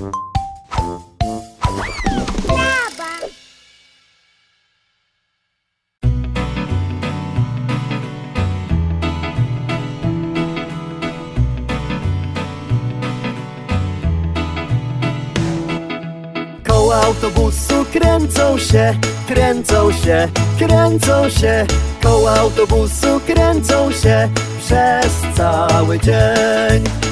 Koła autobusu kręcą się, kręcą się, kręcą się. Koła autobusu kręcą się przez cały dzień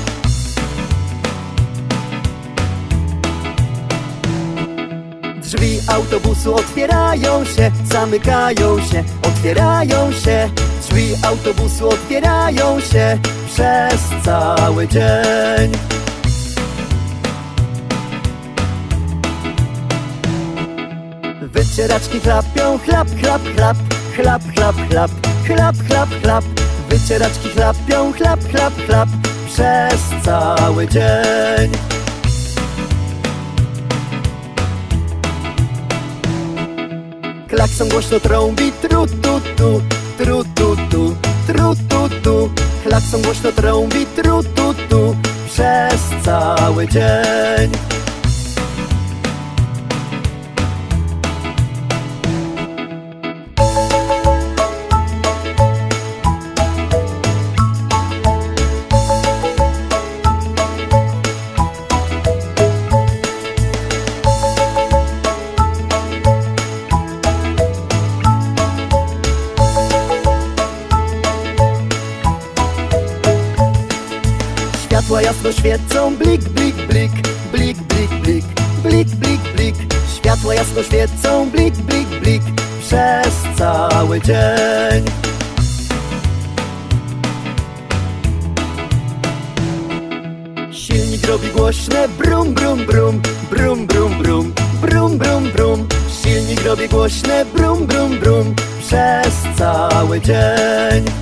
Drzwi autobusu otwierają się, zamykają się, otwierają się Drzwi autobusu otwierają się przez cały dzień Wycieraczki chlapią, chlap, chlap, chlap, chlap, chlap, chlap, chlap, chlap, chlap. Wycieraczki chlapią, chlap, chlap, chlap przez cały dzień. Klakson głośno trąbi, tru, tu, tu, tru, tu, tu, tru, tu, tu. Klakson głośno trąbi, tru, tu, tu, przez cały dzień. Światła jasno świecą, blik, blik, blik, blik, blik, blik, blik, blik, blik. Światła jasno świecą, blik, blik, blik, przez cały dzień. Silnik robi głośne brum, brum, brum, brum, brum, brum, brum, brum, brum. Silnik robi głośne brum, brum, brum, przez cały dzień.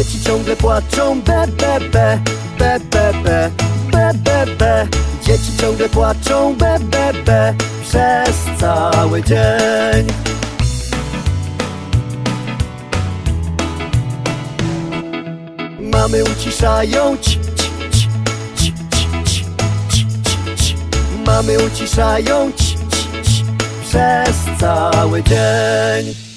Dzieci ciągle płaczą, be, be, be, be, be, be, be, be, be. Dzieci ciągle płaczą, be, be, be, przez cały dzień. Mamy uciszają, ci, ci, ci, ci. Mamy uciszają, ci, ci, ci, przez cały dzień.